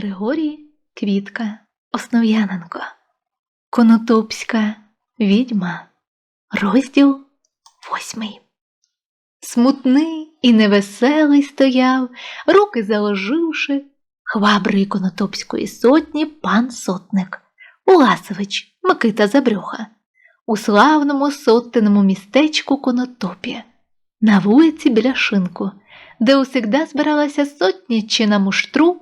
Григорій Квітка Основ'яненко. Конотопська відьма. Розділ восьмий. Смутний і невеселий стояв, руки заложивши, хвабрий конотопської сотні пан сотник, Уласович Микита Забрюха, у славному соттиному містечку Конотопі, на вулиці біля шинку, де усегда збиралася сотня чи на муштру,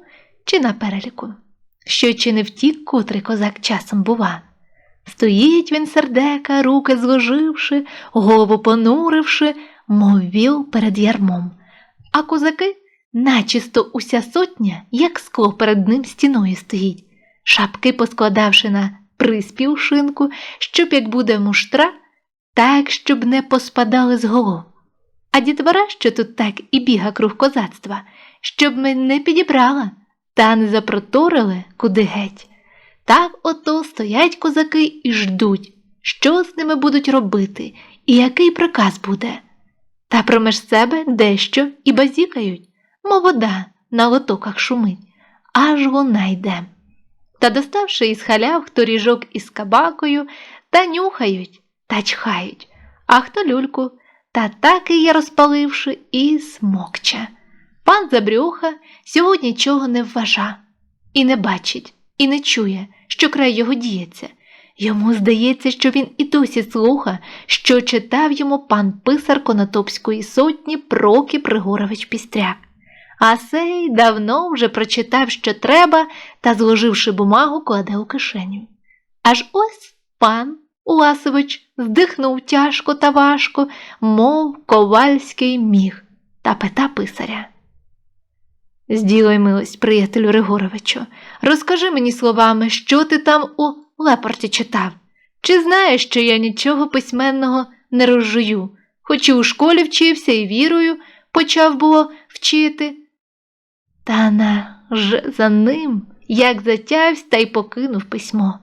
чи на переліку, що чи не втік, котрий козак часом бува. Стоїть він сердека, руки зложивши, голову понуривши, мов віл перед ярмом, а козаки, начисто уся сотня, як скло перед ним стіною стоїть, шапки поскладавши на приспів шинку, щоб як буде муштра, так, щоб не поспадали з голов. А дітвора, що тут так і біга круг козацтва, щоб ми не підібрала та не запроторили куди геть. Так ото стоять козаки і ждуть, що з ними будуть робити і який приказ буде. Та проміж себе дещо і базікають, мов вода на лотоках шумить, аж луна йде. Та доставши із халяв хто ріжок із кабакою, та нюхають та чхають, а хто люльку, та так і є розпаливши, і смокче. Пан Забрюха сьогодні нічого не вважа, і не бачить, і не чує, що край його діється. Йому здається, що він і досі слуха, що читав йому пан писар Конотопської сотні Прокіп Пригорович Пістряк. А сей давно вже прочитав, що треба, та, зложивши бумагу, кладе у кишеню. Аж ось пан Уласович здихнув тяжко та важко, мов ковальський міг, та пита писаря. Зділай милость, приятелю Ригоровичу, розкажи мені словами, що ти там у лепорті читав. Чи знаєш, що я нічого письменного не розжую, хоч і у школі вчився і вірою почав було вчити. Та на ж за ним, як затявсь та й покинув письмо.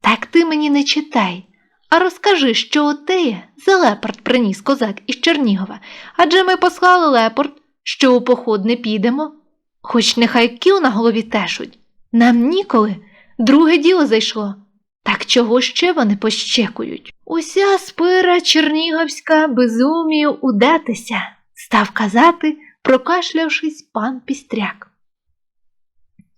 Так ти мені не читай, а розкажи, що отеє за лепорт приніс козак із Чернігова, адже ми послали лепорт, що у поход не підемо. Хоч нехай кіл на голові тешуть. Нам ніколи друге діло зайшло. Так чого ще вони пощекують? Уся спира чернігівська безумію удатися, став казати, прокашлявшись пан Пістряк.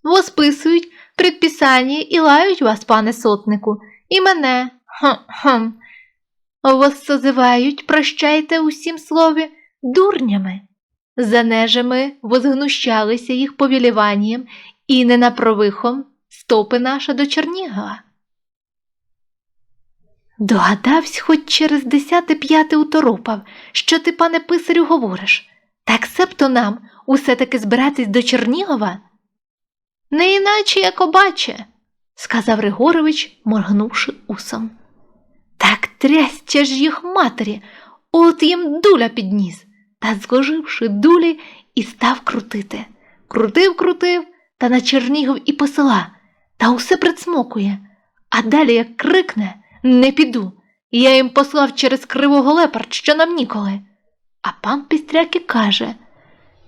Восписують предписання і лають вас, пане сотнику, і мене. Хм-хм. Вас созивають, прощайте усім слові, дурнями. За нежами возгнущалися їх повіліванням і не напровихом стопи наша до Чернігова. Догадавсь, хоч через десяте п'яте уторопав, що ти, пане писарю, говориш. Так себто нам усе таки збиратись до Чернігова? Не іначе, як обаче, сказав Григорович, моргнувши усом. Так трястя ж їх матері, от їм дуля підніс та, зложивши дулі, і став крутити. Крутив, крутив, та на Чернігов і посила, та усе прицмокує. А далі, як крикне, не піду. Я їм послав через кривого лепард, що нам ніколи. А пан Пістряк і каже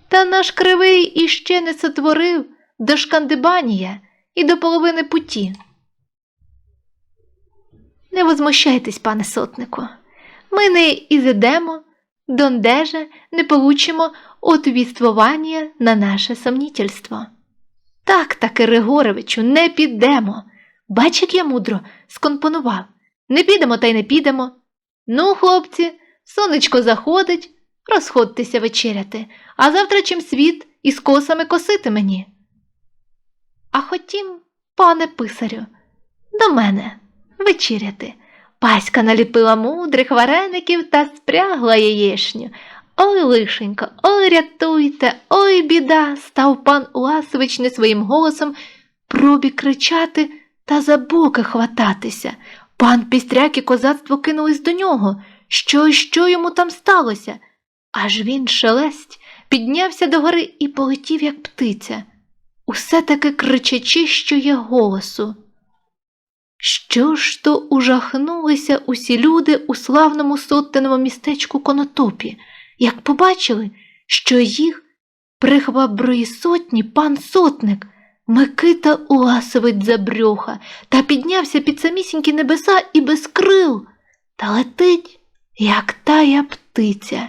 Та наш кривий іще не сотворив до Шкандибанія і до половини путі. Не возмущайтесь, пане сотнику. Ми не ізидемо, дондеже не получимо отвіствування на наше сомнітельство. Так таки, Ригоровичу, не підемо. Бач, як я мудро скомпонував. Не підемо та й не підемо. Ну, хлопці, сонечко заходить, розходьтеся вечеряти, а завтра чим світ із косами косити мені. А хотім, пане писарю, до мене вечеряти. Паська наліпила мудрих вареників та спрягла яєшню. Ой, лишенько, ой, рятуйте, ой, біда, став пан Уласович не своїм голосом пробі кричати та за боки хвататися. Пан Пістряк і козацтво кинулись до нього. Що, що йому там сталося? Аж він шелесть, піднявся догори і полетів, як птиця, усе таки кричачи, що є голосу. Що ж то ужахнулися усі люди у славному соттеному містечку Конотопі, як побачили, що їх прихваброї сотні пан сотник Микита уласовить забрьоха та піднявся під самісінькі небеса і без крил, та летить, як тая птиця.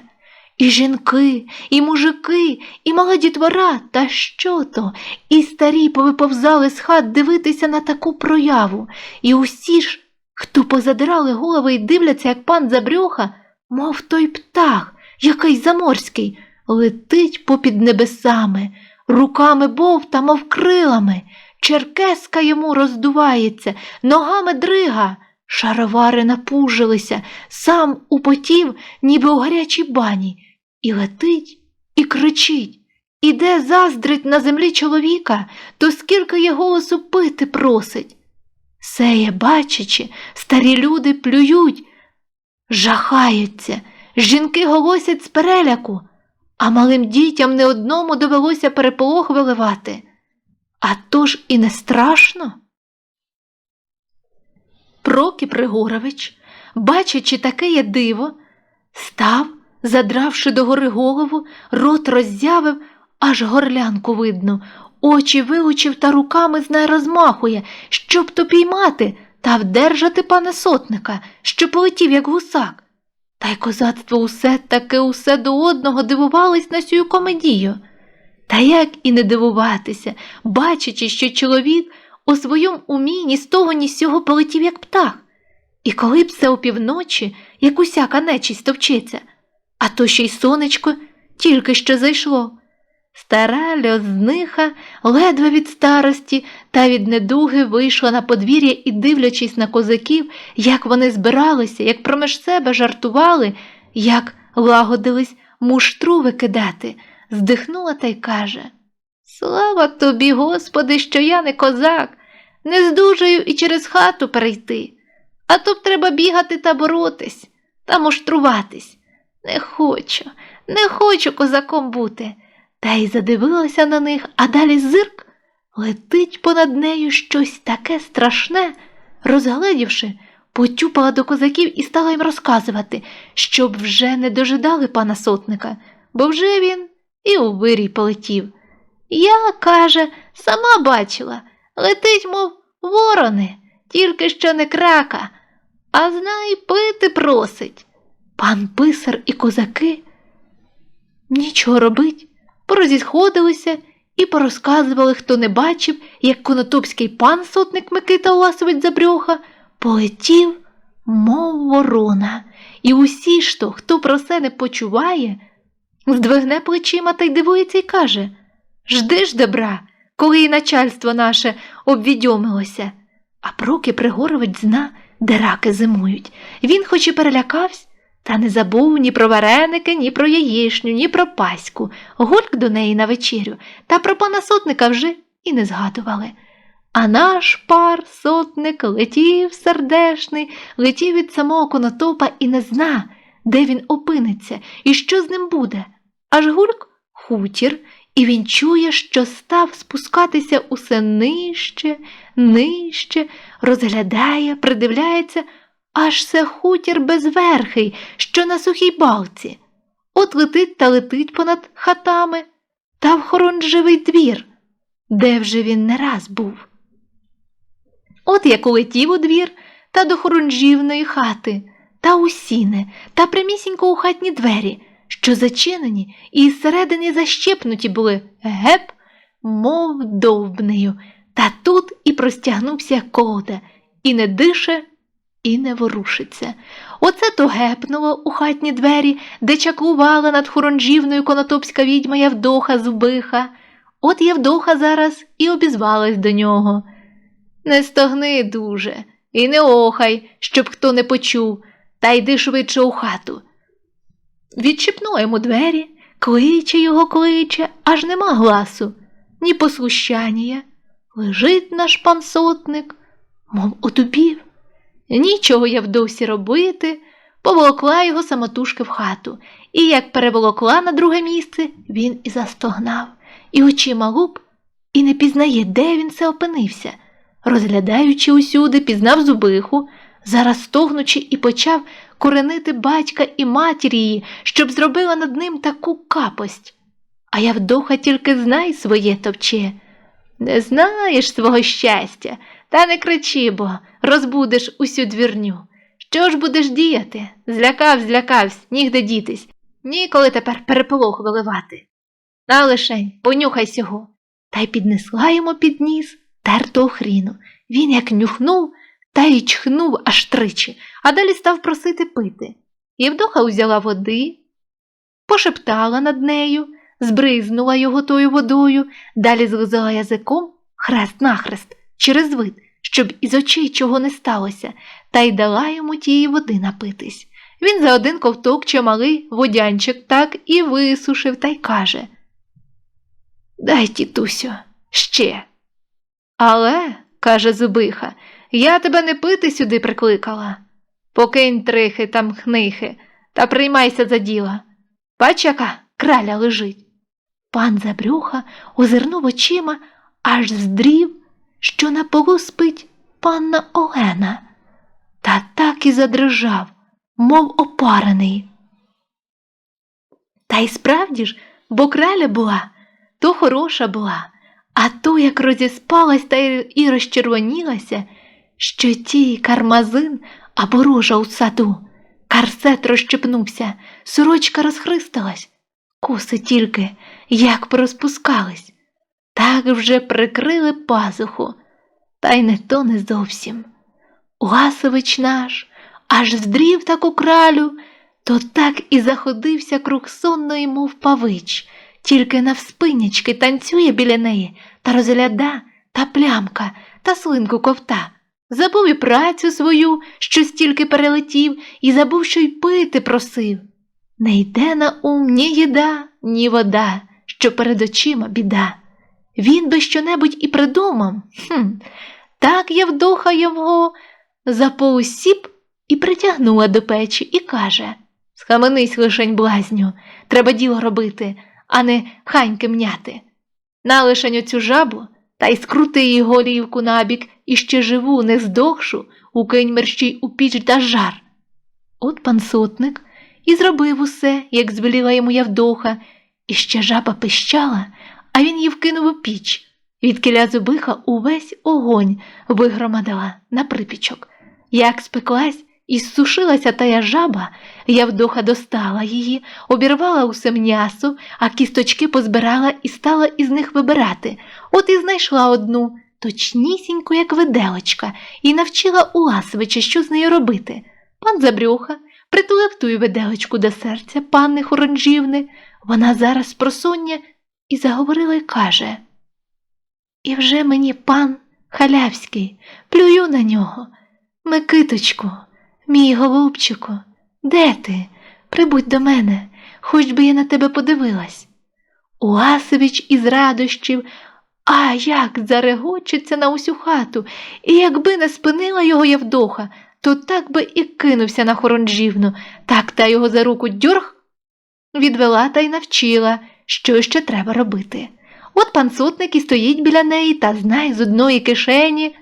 І жінки, і мужики, і мала дітвора, та що то, і старі повиповзали з хат дивитися на таку прояву, і усі ж, хто позадирали голови і дивляться, як пан забрьоха, мов той птах, який заморський, летить попід небесами, руками бовта, мов крилами, черкеска йому роздувається, ногами дрига, шаровари напужилися, сам употів, ніби у гарячій бані, і летить, і кричить. Іде заздрить на землі чоловіка, то скільки є голосу пити просить. Сеє, бачачи, старі люди плюють, жахаються, жінки голосять з переляку, а малим дітям не одному довелося переполох виливати. А то ж і не страшно. Прокіп Григорович, бачачи таке диво, став, задравши догори голову, рот роззявив, аж горлянку видно, очі вилучив та руками знай розмахує, щоб то піймати та вдержати пана сотника, що полетів, як гусак. Та й козацтво усе таке усе до одного дивувались на сю комедію. Та як і не дивуватися, бачачи, що чоловік у своєму умі ні з того, ні з сього полетів, як птах. І коли б це опівночі, як усяка нечість товчеться, а то ще й сонечко тільки що зайшло. Стара льозниха ледве від старості та від недуги вийшла на подвір'я і, дивлячись на козаків, як вони збиралися, як проміж себе жартували, як лагодились муштру викидати, здихнула та й каже Слава тобі, Господи, що я не козак, не здужаю і через хату перейти, а то б треба бігати та боротись, та муштруватись. Не хочу, не хочу козаком бути. Та й задивилася на них, а далі зирк летить понад нею щось таке страшне, розгледівши, потюпала до козаків і стала їм розказувати, щоб вже не дожидали пана сотника, бо вже він і у вирій полетів. Я, каже, сама бачила, летить, мов ворони, тільки що не крака, а знай пити просить. Пан писар і козаки нічого робить порозісходилися і порозказували, хто не бачив, як конотопський пан сотник Микита Уласович Забрьоха полетів, мов ворона, і усі ж то, хто про це не почуває, здвигне плечима та й дивується і каже Жди ж добра, коли і начальство наше обвідьомилося. А Прокіп Пригорович зна, де раки зимують. Він хоч і перелякався, та не забув ні про вареники, ні про яєшню, ні про паську, гольк до неї на вечерю, та про пана сотника вже і не згадували. А наш пар сотник летів сердешний, летів від самого конотопа і не зна, де він опиниться і що з ним буде. Аж гульк хутір, і він чує, що став спускатися усе нижче, нижче, розглядає, придивляється аж це хутір безверхий, що на сухій балці. От летить та летить понад хатами, та в хоронживий двір, де вже він не раз був. От як улетів у двір та до хорунжівної хати, та у сіни, та прямісінько у хатні двері, що зачинені і зсередини защепнуті були геп, мов довбнею, та тут і простягнувся колода, і не дише, і не ворушиться. Оце то гепнуло у хатні двері, де чаклувала над хоронжівною конотопська відьма Явдоха Зубиха. От Явдоха зараз і обізвалась до нього. Не стогни дуже, і не охай, щоб хто не почув, та йди швидше у хату. Відчіпнула йому двері, кличе його кличе, аж нема гласу, ні послущання. Лежить наш пан сотник, мов отупів. Нічого Явдосі робити, поволокла його самотужки в хату, і як переволокла на друге місце, він і застогнав, і очима луп, і не пізнає, де він це опинився. Розглядаючи усюди, пізнав зубиху, зараз стогнучи, і почав коренити батька і матір її, щоб зробила над ним таку капость. А Явдоха тільки знай своє товче. Не знаєш свого щастя, та не кричи, бо розбудеш усю двірню. Що ж будеш діяти? Злякав, злякавсь, нігде дітись. Ніколи тепер переполох виливати. На лишень, понюхай сього. Та й піднесла йому під ніс терту хріну. Він як нюхнув, та й чхнув аж тричі, а далі став просити пити. Євдоха узяла води, пошептала над нею, збризнула його тою водою, далі злизала язиком хрест нахрест через вид, щоб із очей чого не сталося, та й дала йому тієї води напитись. Він за один ковток чималий водянчик так і висушив та й каже Дай, тітусю, ще. Але, каже Зубиха, я тебе не пити сюди прикликала. Покинь трихи там хнихи та приймайся за діло. Бач, яка краля лежить. Пан Забрюха озирнув очима, аж здрів, що на полу спить панна Олена, та так і задрижав, мов опарений. Та й справді ж, бо краля була, то хороша була, а то як розіспалась та і розчервонілася, що тій кармазин або рожа у саду, карсет розщепнувся, сорочка розхристалась, коси тільки як порозпускались, так вже прикрили пазуху, та й не то не зовсім. Ласович наш аж здрів таку кралю, то так і заходився круг сонної, мов павич, тільки навспинячки танцює біля неї та розгляда та плямка та слинку ковта. Забув і працю свою, що стільки перелетів, і забув, що й пити просив. Не йде на ум ні їда, ні вода, що перед очима біда. Він би щонебудь і придумав. Хм, так Євдоха його запоусіп і притягнула до печі і каже Схаменись лишень блазню, треба діло робити, а не ханьки мняти. На лишень оцю жабу та й скрути її голівку набік і ще живу, не здохшу, укинь мерщій у піч да жар. От пан сотник і зробив усе, як звеліла йому Явдоха, і ще жаба пищала, а він її вкинув у піч. Від кіля зубиха увесь огонь вигромадила на припічок. Як спеклась і зсушилася тая жаба, Явдоха достала її, обірвала усе м'ясо, а кісточки позбирала і стала із них вибирати. От і знайшла одну, точнісіньку, як виделочка, і навчила Уласовича, що з нею робити. Пан Забрюха притулив тую виделочку до серця панни Хоронжівни. Вона зараз просоння і заговорила й каже І вже мені пан халявський, плюю на нього. Микиточку, мій голубчику, де ти? Прибудь до мене, хоч би я на тебе подивилась. Уасович із радощів, а як зарегочеться на усю хату, і якби не спинила його Явдоха, то так би і кинувся на хоронжівну, так та його за руку дьорг, відвела та й навчила, що ще треба робити. От пан сотник і стоїть біля неї та знає з одної кишені,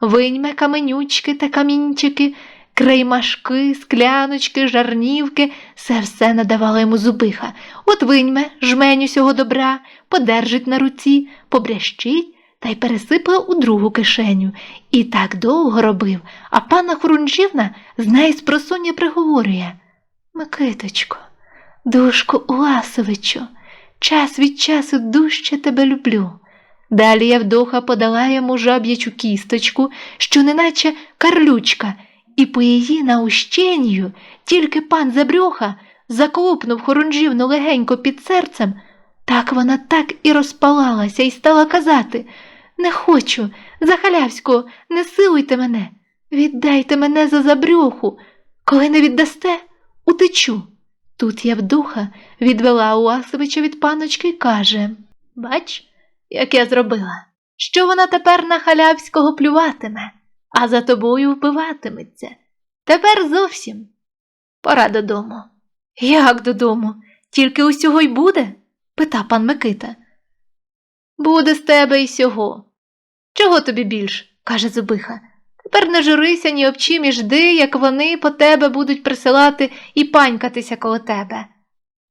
виньме каменючки та камінчики, креймашки, скляночки, жарнівки, все все надавала йому зубиха. От виньме жменю сього добра, подержить на руці, побрящить та й пересипала у другу кишеню. І так довго робив, а пана Хрунжівна з неї з просоння приговорює Микиточко, душку Уласовичу, час від часу дужче тебе люблю. Далі Явдоха подала йому жаб'ячу кісточку, що неначе карлючка, і по її наущенню тільки пан Забрюха заколупнув хорунжівну легенько під серцем, так вона так і розпалалася і стала казати Не хочу, за халявського, не силуйте мене, віддайте мене за забрюху. Коли не віддасте, утечу. Тут Явдуха відвела Уасовича від паночки і каже Бач, як я зробила, що вона тепер на халявського плюватиме, а за тобою вбиватиметься. Тепер зовсім пора додому. Як додому? Тільки усього й буде? пита пан Микита. Буде з тебе й сього. Чого тобі більш? каже Зубиха. Тепер не журися ні об чим і жди, як вони по тебе будуть присилати і панькатися коло тебе.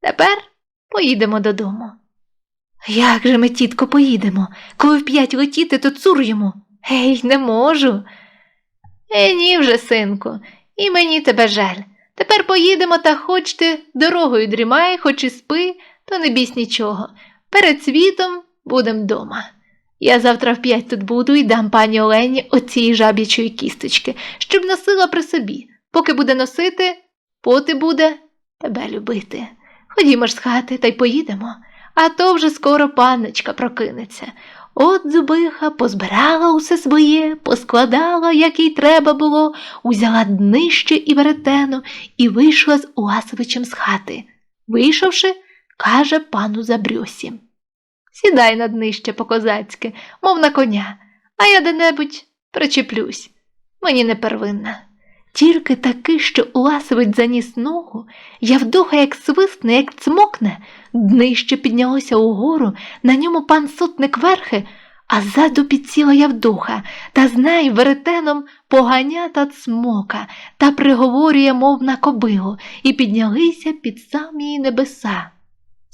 Тепер поїдемо додому. Як же ми, тітко, поїдемо? Коли в п'ять летіти, то цур йому. Гей, не можу. Е, ні вже, синку, і мені тебе жаль. Тепер поїдемо та хоч ти дорогою дрімай, хоч і спи, то не бійсь нічого. Перед світом будем дома. Я завтра в п'ять тут буду і дам пані Олені оцієї жаб'ячої кісточки, щоб носила при собі. Поки буде носити, поти буде тебе любити. Ходімо ж з хати та й поїдемо, а то вже скоро панночка прокинеться. От зубиха позбирала усе своє, поскладала, як їй треба було, узяла днище і веретено і вийшла з Уасовичем з хати. Вийшовши, каже пану Забрюсі. Сідай на днище по-козацьки, мов на коня, а я де-небудь причеплюсь. Мені не первинна. Тільки таки, що Уласович заніс ногу, Явдоха як свисне, як цмокне, днище піднялося угору, на ньому пан сотник верхи, а ззаду підсіла Явдоха, та з нею веретеном поганя та цмока, та приговорює, мов на кобилу, і піднялися під самі небеса.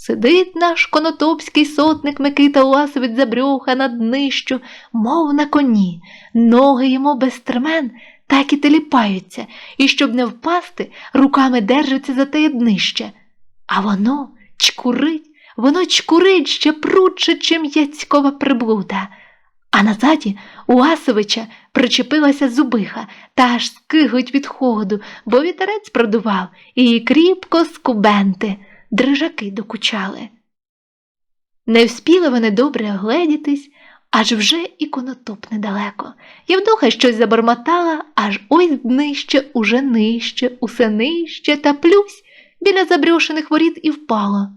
Сидить наш конотопський сотник Микита Уласович забрюха над днищу, мов на коні, ноги йому без стремен так і теліпаються, і щоб не впасти, руками держиться за те днище. А воно чкурить, воно чкурить ще прудше, чим яцькова приблуда. А назаді у Асовича причепилася зубиха та аж скиглить від холоду, бо вітерець продував і кріпко скубенти, дрижаки докучали. Не вспіли вони добре огледітись, аж вже і конотоп недалеко. Євдоха щось забормотала, аж ось днище, уже нижче, усе нижче та плюсь біля забрюшених воріт і впало.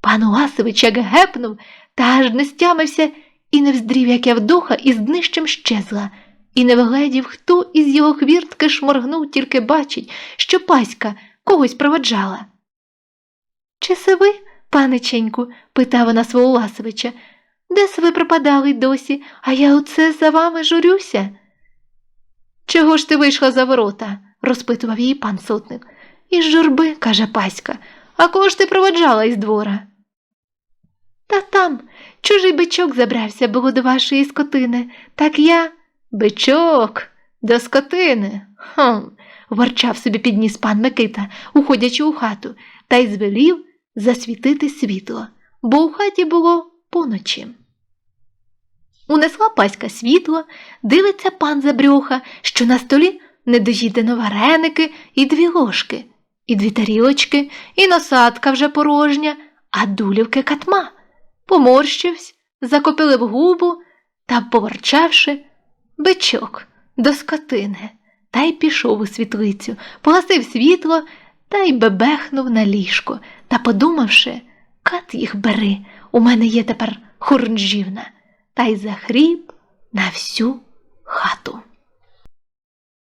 Пан Уласович як гепнув, та аж не стямився і не вздрів, як Явдоха із днищем щезла, і не вгледів, хто із його хвіртки шморгнув, тільки бачить, що паська когось проводжала. Чи се ви, паниченьку? питав вона свого Уласовича. Де се ви пропадали досі, а я оце за вами журюся? Чого ж ти вийшла за ворота? розпитував її пан сотник. Із журби, каже Паська, а кого ж ти проводжала із двора? Та там чужий бичок забрався було до вашої скотини, так я. Бичок до скотини. Хм. ворчав собі підніс пан Микита, уходячи у хату, та й звелів засвітити світло, бо у хаті було поночі. Унесла паська світло, дивиться пан Забрюха, що на столі недоїдено вареники і дві ложки, і дві тарілочки, і носатка вже порожня, а дулівки катма. Поморщився, закопилив губу та, поворчавши, бичок до скотини, та й пішов у світлицю, погасив світло та й бебехнув на ліжко та, подумавши, кат їх бери, у мене є тепер хурнжівна. та й захріп на всю хату.